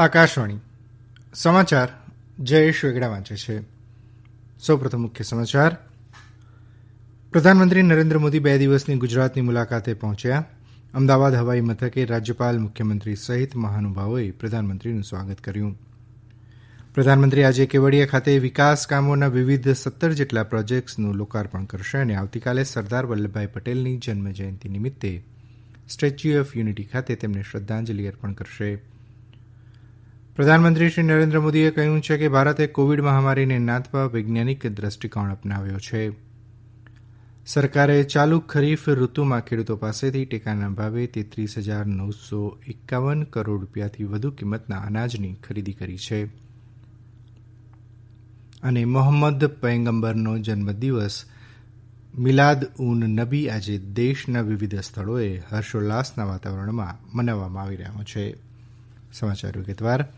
આકાશવાણી. સમાચાર જયેશ વેગડા વાંચે છે. સૌપ્રથમ મુખ્ય સમાચાર. પ્રધાનમંત્રી નરેન્દ્ર મોદી બે દિવસની ગુજરાતની મુલાકાતે પહોંચ્યા. અમદાવાદ હવાઈ મથકે રાજ્યપાલ મુખ્યમંત્રી સહિત મહાનુભાવોએ પ્રધાનમંત્રીનું સ્વાગત કર્યું. પ્રધાનમંત્રી આજે કેવડિયા ખાતે વિકાસ કામોના વિવિધ સત્તર જેટલા પ્રોજેક્ટ્સનું લોકાર્પણ કરશે અને આવતીકાલે સરદાર વલ્લભભાઈ પટેલની જન્મજયંતિ નિમિત્તે સ્ટેચ્યુ ઓફ યુનિટી ખાતે તેમને શ્રદ્ધાંજલિ અર્પણ કરશે. પ્રધાનમંત્રી શ્રી નરેન્દ્ર મોદીએ કહ્યું છે કે ભારતે કોવિડ મહામારીને નાથવા વૈજ્ઞાનિક દ્રષ્ટિકોણ અપનાવ્યો છે. સરકારે ચાલુ ખરીફ ઋતુમાં ખેડૂતો પાસેથી ટેકાના ભાવે તેત્રીસ હજાર નવસો એકાવન કરોડ રૂપિયાથી વધુ કિંમતના અનાજની ખરીદી કરી છે. અને મોહમ્મદ પયંગંબરનો જન્મદિવસ મિલાદ ઉન નબી આજે દેશના વિવિધ સ્થળોએ હર્ષોલ્લાસના વાતાવરણમાં મનાવવામાં આવી રહ્યો છે. સમાચાર વિગતવાર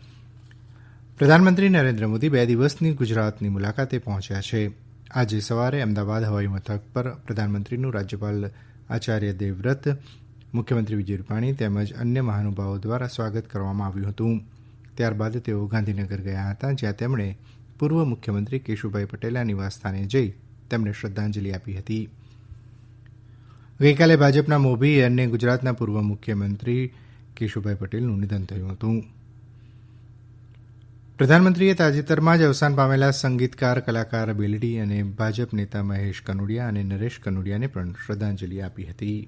પ્રધાનમંત્રી નરેન્દ્ર મોદી બે દિવસની ગુજરાતની મુલાકાતે પહોંચ્યા છે. આજે સવારે અમદાવાદ હવાઈ મથક પર પ્રધાનમંત્રીનું રાજ્યપાલ આચાર્ય દેવવ્રત, મુખ્યમંત્રી વિજય રૂપાણી તેમજ અન્ય મહાનુભાવો દ્વારા સ્વાગત કરવામાં આવ્યું હતું. ત્યારબાદ તેઓ ગાંધીનગર ગયા હતા, જ્યાં તેમણે પૂર્વ મુખ્યમંત્રી કેશુભાઈ પટેલના નિવાસસ્થાને જઈ તેમને શ્રદ્ધાંજલિ આપી હતી. ગઈકાલે ભાજપના મોભી અને ગુજરાતના પૂર્વ મુખ્યમંત્રી કેશુભાઈ પટેલનું નિધન થયું હતું. પ્રધાનમંત્રીએ તાજેતરમાં જ અવસાન પામેલા સંગીતકાર, કલાકાર બેલડી અને ભાજપ નેતા મહેશ કનોડિયા અને નરેશ કનોડિયાને પણ શ્રદ્ધાંજલિ આપી હતી.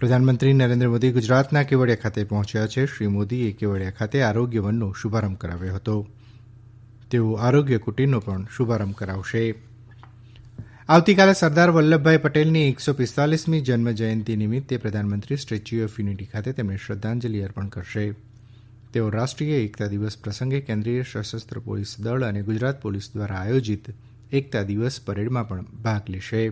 પ્રધાનમંત્રી નરેન્દ્ર મોદી ગુજરાતના કેવડિયા ખાતે પહોંચ્યા છે. શ્રી મોદીએ કેવડિયા ખાતે આરોગ્ય વનનો શુભારંભ કરાવ્યો હતો. તેઓ આરોગ્ય કુટીરનો પણ શુભારંભ કરાવશે. આવતીકાલે સરદાર વલ્લભભાઈ પટેલની એકસો પિસ્તાલીસમી જન્મ જયંતિ નિમિત્તે પ્રધાનમંત્રી સ્ટેચ્યુ ઓફ યુનિટી ખાતે તેમને શ્રદ્ધાંજલિ અર્પણ કરશે. તેઓ રાષ્ટ્રીય એકતા દિવસ પ્રસંગે કેન્દ્રીય સશસ્ત્ર પોલીસ દળ અને ગુજરાત પોલીસ દ્વારા આયોજિત એકતા દિવસ પરેડમાં પણ ભાગ લેશે.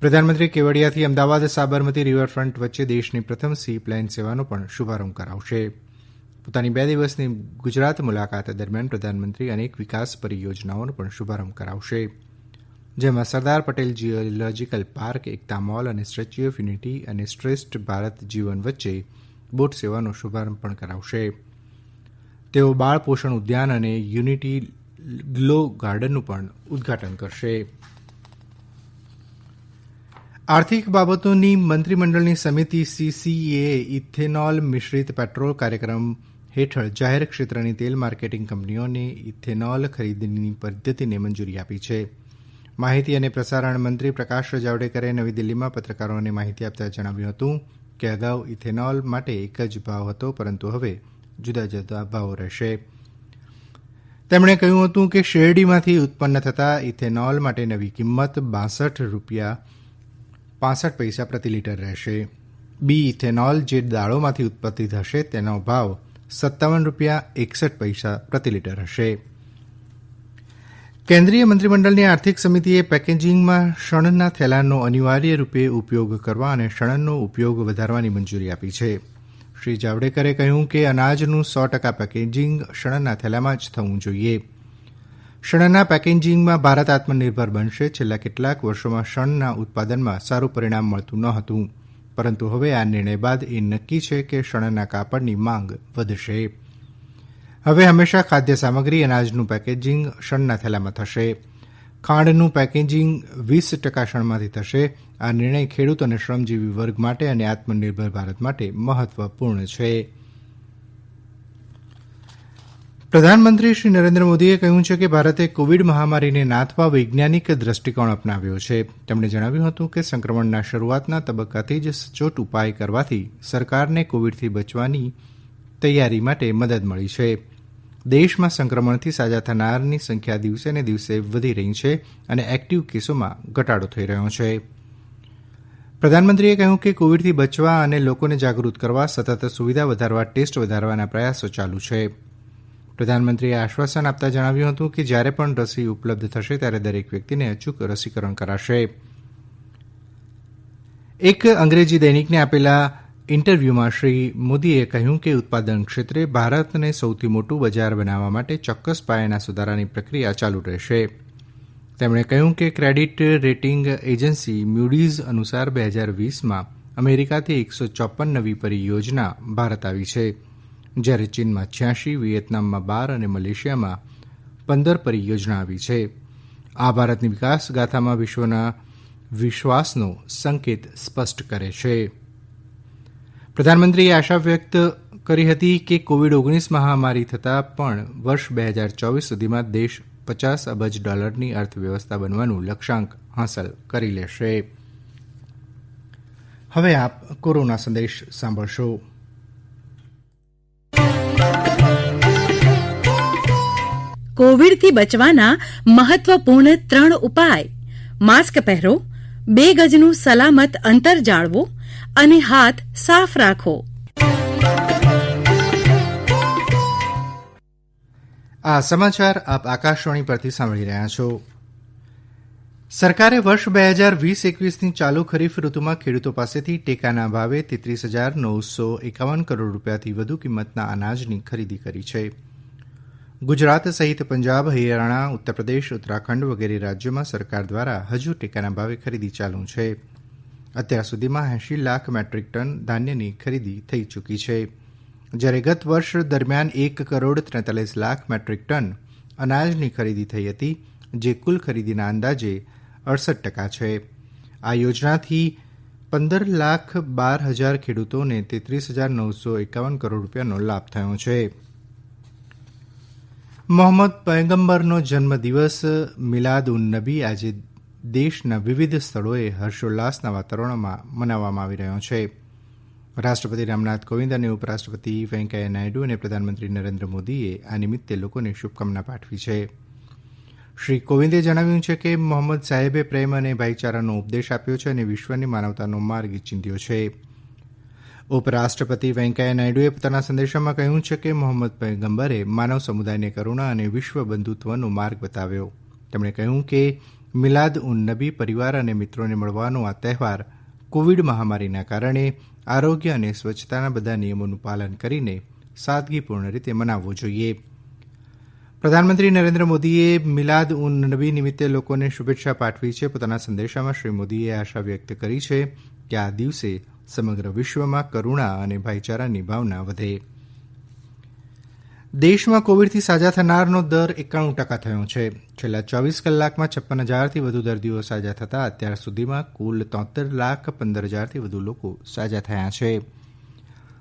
પ્રધાનમંત્રી કેવડિયાથી અમદાવાદ સાબરમતી રિવરફ્રન્ટ વચ્ચે દેશની પ્રથમ સી પ્લેન સેવાનો પણ શુભારંભ કરાવશે. પોતાની બે દિવસની ગુજરાત મુલાકાત દરમિયાન પ્રધાનમંત્રી અનેક વિકાસ પરિયોજનાઓનો પણ શુભારંભ કરાવશે. જેમાં Sardar Patel geological park, Ekta mall અને સ્ટેચ્યુ ઓફ યુનિટી અને શ્રેષ્ઠ ભારત જીવન વચ્ચે બોટ સેવાનો શુભારંભ પણ કરાવશે. તેઓ બાળ પોષણ ઉદ્યાન અને યુનિટી ગ્લો ગાર્ડનનું પણ ઉદ્ઘાટન કરશે. આર્થિક બાબતોની મંત્રીમંડળની સમિતિ સીસીએ ઇથેનોલ મિશ્રિત પેટ્રોલ કાર્યક્રમ હેઠળ જાહેર ક્ષેત્રની તેલ માર્કેટિંગ કંપનીઓને ઇથેનોલ ખરીદની પદ્ધતિને મંજૂરી આપી છે. માહિતી અને પ્રસારણ મંત્રી પ્રકાશ જાવડેકરે નવી દિલ્હીમાં પત્રકારોને માહિતી આપતા જણાવ્યું હતું કે અગાઉ ઇથેનોલ માટે એક જ ભાવ હતો, પરંતુ હવે જુદા જુદા ભાવો રહેશે. તેમણે કહ્યું હતું કે શેરડીમાંથી ઉત્પન્ન થતા ઇથેનોલ માટે નવી કિંમત બાસઠ રૂપિયા પાસઠ પૈસા પ્રતિ લીટર રહેશે. બી ઇથેનોલ જે દાળોમાંથી ઉત્પત્તિ થશે, તેનો ભાવ સત્તાવન રૂપિયા એકસઠ પૈસા પ્રતિ લીટર હશે. કેન્દ્રીય મંત્રીમંડળની આર્થિક સમિતિએ પેકેજિંગમાં શણના થેલાનો અનિવાર્ય રૂપે ઉપયોગ કરવા અને શણનો ઉપયોગ વધારવાની મંજૂરી આપી છે. શ્રી જાવડેકરે કહ્યું કે અનાજનું સો ટકા પેકેજિંગ શણના થેલામાં જ થવું જોઈએ. શણના પેકેજિંગમાં ભારત આત્મનિર્ભર બનશે. છેલ્લા કેટલાક વર્ષોમાં શણના ઉત્પાદનમાં સારું પરિણામ મળતું ન હતું. પરંતુ હવે આ નિર્ણય બાદ એ નક્કી છે કે શણના કાપડની માંગ વધશે. હવે હંમેશા ખાદ્ય સામગ્રી અનાજનું પેકેજિંગ શણના થેલામાં થશે. ખાંડનું પેકેજિંગ વીસ ટકા શણમાંથી થશે. આ નિર્ણય ખેડૂત અને શ્રમજીવી વર્ગ માટે અને આત્મનિર્ભર ભારત માટે મહત્વપૂર્ણ છે. પ્રધાનમંત્રી શ્રી નરેન્દ્ર મોદીએ કહ્યું છે કે ભારતે કોવિડ મહામારીને નાથવા વૈજ્ઞાનિક દ્રષ્ટિકોણ અપનાવ્યો છે. તેમણે જણાવ્યું હતું કે સંક્રમણના શરૂઆતના તબક્કાથી જ સચોટ ઉપાય કરવાથી સરકારને કોવિડથી બચવાની તૈયારી માટે મદદ મળી છે. દેશમાં સંક્રમણથી સાજા થનારની સંખ્યા દિવસે ને દિવસે વધી રહી છે અને એક્ટિવ કેસોમાં ઘટાડો થઈ રહ્યો છે. પ્રધાનમંત્રીએ કહ્યું કે કોવિડથી બચવા અને લોકોને જાગૃત કરવા સતત સુવિધા વધારવા, ટેસ્ટ વધારવાના પ્રયાસો ચાલુ છે. પ્રધાનમંત્રીએ આશ્વાસન આપતા જણાવ્યું હતું કે જ્યારે પણ રસી ઉપલબ્ધ થશે ત્યારે દરેક વ્યક્તિને અચૂક રસીકરણ કરાશે. એક અંગ્રેજી દૈનિકને આપેલા ઇન્ટરવ્યુમાં શ્રી મોદીએ કહ્યું કે ઉત્પાદન ક્ષેત્રે ભારતને સૌથી મોટું બજાર બનાવવા માટે ચોક્કસ પાયાના સુધારાની પ્રક્રિયા ચાલુ રહેશે. તેમણે કહ્યું કે ક્રેડિટ રેટિંગ એજન્સી મ્યુડીઝ અનુસાર બે હજાર વીસમાં અમેરિકાથી એકસો ચોપન નવી પરિયોજના ભારત આવી છે. જ્યારે ચીનમાં છ્યાસી વિયેતનામમાં બાર અને મલેશિયામાં પંદર પરિયોજના આવી છે. આ ભારતની વિકાસ ગાથામાં વિશ્વના વિશ્વાસનો સંકેત સ્પષ્ટ કરે છે. પ્રધાનમંત્રીએ આશા વ્યક્ત કરી હતી કે કોવિડ ઓગણીસ મહામારી થતાં પણ વર્ષ બે હજાર ચોવીસ સુધીમાં દેશ પચાસ અબજ ડોલરની અર્થવ્યવસ્થા બનવાનું લક્ષ્યાંક હાંસલ કરી લેશે. હવે આપ કોરોના સંદેશ સાંભળશો. કોવિડથી બચવાના મહત્વપૂર્ણ ત્રણ ઉપાય. માસ્ક પહેરો, બે ગજનું સલામત અંતર જાળવો અને હાથ સાફ રાખો. આ સમાચાર આપ આકાશવાણી પરથી સાંભળી રહ્યા છો. સરકારે વર્ષ બે હજાર વીસ એકવીસની ચાલુ ખરીફ ઋતુમાં ખેડૂતો પાસેથી ટેકાના ભાવે તેત્રીસ હજાર નવસો એકાવન કરોડ રૂપિયાથી વધુ કિંમતના અનાજની ખરીદી કરી છે. ગુજરાત સહિત પંજાબ, હરિયાણા, ઉત્તરપ્રદેશ, ઉત્તરાખંડ વગેરે રાજ્યોમાં સરકાર દ્વારા હજુ ટેકાના ભાવે ખરીદી ચાલુ છે. અત્યાર સુધીમાં એંશી લાખ મેટ્રિક ટન ધાન્યની ખરીદી થઈ ચૂકી છે. જ્યારે ગત વર્ષ દરમિયાન એક કરોડ ત્રેતાલીસ લાખ મેટ્રિક ટન અનાજની ખરીદી થઈ હતી, જે કુલ ખરીદીના અંદાજે અડસઠ ટકા છે. આ યોજનાથી પંદર લાખ બાર હજાર ખેડૂતોને તેત્રીસ હજાર નવસો એકાવન કરોડ રૂપિયાનો લાભ થયો છે. મોહમ્મદ પયગંબરનો જન્મદિવસ મિલાદ ઉન નબી આજે દેશના વિવિધ સ્થળોએ હર્ષોલ્લાસના વાતાવરણમાં મનાવવામાં આવી રહ્યો છે. રાષ્ટ્રપતિ રામનાથ કોવિંદ અને ઉપરાષ્ટ્રપતિ વેંકૈયા નાયડુ અને પ્રધાનમંત્રી નરેન્દ્ર મોદીએ આ નિમિત્તે લોકોને શુભકામના પાઠવી છે. શ્રી કોવિંદે જણાવ્યું છે કે મોહમ્મદ સાહેબે પ્રેમ અને ભાઈચારાનો ઉપદેશ આપ્યો છે અને વિશ્વની માનવતાનો માર્ગ ચિંધ્યો છે. ઉપરાષ્ટ્રપતિ વેંકૈયા નાયડુએ પોતાના સંદેશામાં કહ્યું છે કે મોહમ્મદ પૈગંબરે માનવ સમુદાયને કરુણા અને વિશ્વ બંધુત્વનો માર્ગ બતાવ્યો. તેમણે કહ્યું કે મિલાદ ઉન નબી પરિવાર અને મિત્રોને મળવાનો આ તહેવાર કોવિડ મહામારીના કારણે આરોગ્ય અને સ્વચ્છતાના બધા નિયમોનું પાલન કરીને સાદગીપૂર્ણ રીતે મનાવવો જોઈએ. પ્રધાનમંત્રી નરેન્દ્ર મોદીએ મિલાદ ઉન નબી નિમિત્તે લોકોને શુભેચ્છા પાઠવી છે. પોતાના સંદેશામાં શ્રી મોદીએ આશા વ્યક્ત કરી છે કે આ દિવસે સમગ્ર વિશ્વમાં કરુણા અને ભાઈચારાની ભાવના વધે. દેશમાં કોવિડથી સાજા થનારનો દર એકાણું ટકા થયો છે. છેલ્લા ચોવીસ કલાકમાં છપ્પન હજારથી વધુ દર્દીઓ સાજા થતાં અત્યાર સુધીમાં કુલ તોતેર લાખ પંદર હજારથી વધુ લોકો સાજા થયા છે.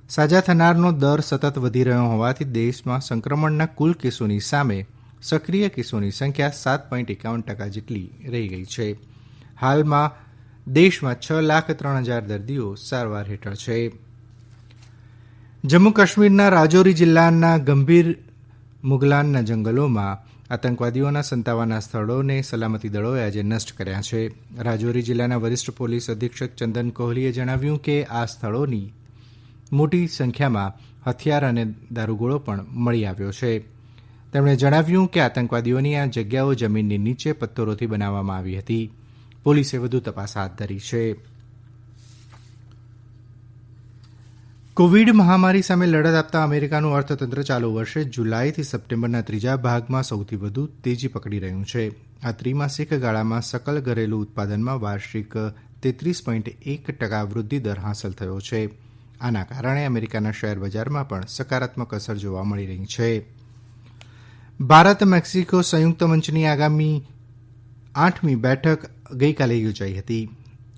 સાજા થનારનો દર સતત વધી રહ્યો હોવાથી દેશમાં સંક્રમણના કુલ કેસોની સામે સક્રિય કેસોની સંખ્યા સાત પોઈન્ટ એકાવન ટકા જેટલી રહી ગઈ છે. હાલમાં દેશમાં છ લાખ ત્રણ હજાર દર્દીઓ સારવાર હેઠળ છે. જમ્મુ કાશ્મીરના રાજૌરી જિલ્લાના ગંભીર મુગલાનના જંગલોમાં આતંકવાદીઓના સંતાવાના સ્થળોને સલામતી દળોએ આજે નષ્ટ કર્યા છે. રાજૌરી જિલ્લાના વરિષ્ઠ પોલીસ અધિક્ષક ચંદન કોહલીએ જણાવ્યું કે આ સ્થળોની મોટી સંખ્યામાં હથિયાર અને દારૂગોળો પણ મળી આવ્યો છે. તેમણે જણાવ્યું કે આતંકવાદીઓની આ જગ્યાઓ જમીનની નીચે પથ્થરોથી બનાવવામાં આવી હતી. પોલીસે વધુ તપાસ હાથ ધરી છે. કોવિડ મહામારી સામે લડત આપતા અમેરિકાનું અર્થતંત્ર ચાલુ વર્ષે જુલાઈથી સપ્ટેમ્બરના ત્રીજા ભાગમાં સૌથી વધુ તેજી પકડી રહ્યું છે. આ ત્રિમાસિક ગાળામાં સકલ ઘરેલું ઉત્પાદનમાં વાર્ષિક તેત્રીસ પોઈન્ટ એક ટકા વૃદ્ધિ દર હાંસલ થયો છે. આના કારણે અમેરિકાના શેર બજારમાં પણ સકારાત્મક અસર જોવા મળી રહી છે. ભારત મેક્સિકો સંયુક્ત મંચની આગામી આઠમી બેઠક ગઈકાલે યોજાઈ હતી.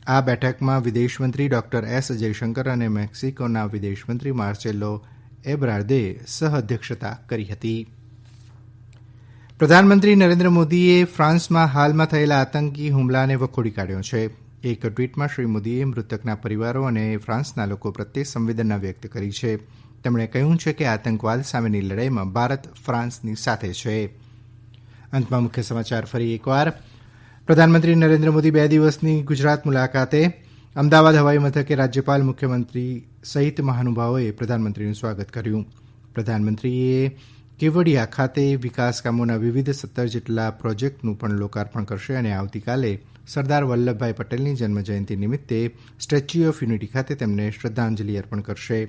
આ બેઠકમાં વિદેશમંત્રી ડોક્ટર એસ જયશંકર અને મેક્સિકોના વિદેશમંત્રી માર્સેલો એબ્રાર્દે સહ અધ્યક્ષતા કરી હતી. પ્રધાનમંત્રી નરેન્દ્ર મોદીએ ફ્રાન્સમાં હાલમાં થયેલા આતંકી હુમલાને વખોડી કાઢ્યો છે. એક ટ્વીટમાં શ્રી મોદીએ મૃતકના પરિવારો અને ફ્રાન્સના લોકો પ્રત્યે સંવેદના વ્યક્ત કરી છે. તેમણે કહ્યું છે કે આતંકવાદ સામેની લડાઈમાં ભારત ફ્રાન્સની સાથે છે. અંતમાં મુખ્ય સમાચાર ફરી એકવાર. પ્રધાનમંત્રી નરેન્દ્ર મોદી બે દિવસની ગુજરાત મુલાકાતે અમદાવાદ હવાઈ મથકે રાજ્યપાલ મુખ્યમંત્રી સહિત મહાનુભાવોએ પ્રધાનમંત્રીનું સ્વાગત કર્યું. પ્રધાનમંત્રીએ કેવડિયા ખાતે વિકાસ કામોના વિવિધ સત્તર જેટલા પ્રોજેક્ટનું પણ લોકાર્પણ કરશે અને આવતીકાલે સરદાર વલ્લભભાઈ પટેલની જન્મજયંતિ નિમિત્તે સ્ટેચ્યુ ઓફ યુનિટી ખાતે તેમને શ્રદ્ધાંજલિ અર્પણ કરશે.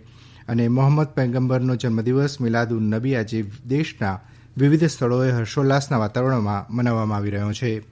અને મોહમ્મદ પૈગંબરનો જન્મદિવસ મિલાદ ઉન નબી આજે દેશના વિવિધ સ્થળોએ હર્ષોલ્લાસના વાતાવરણમાં મનાવવામાં આવી રહ્યો છે.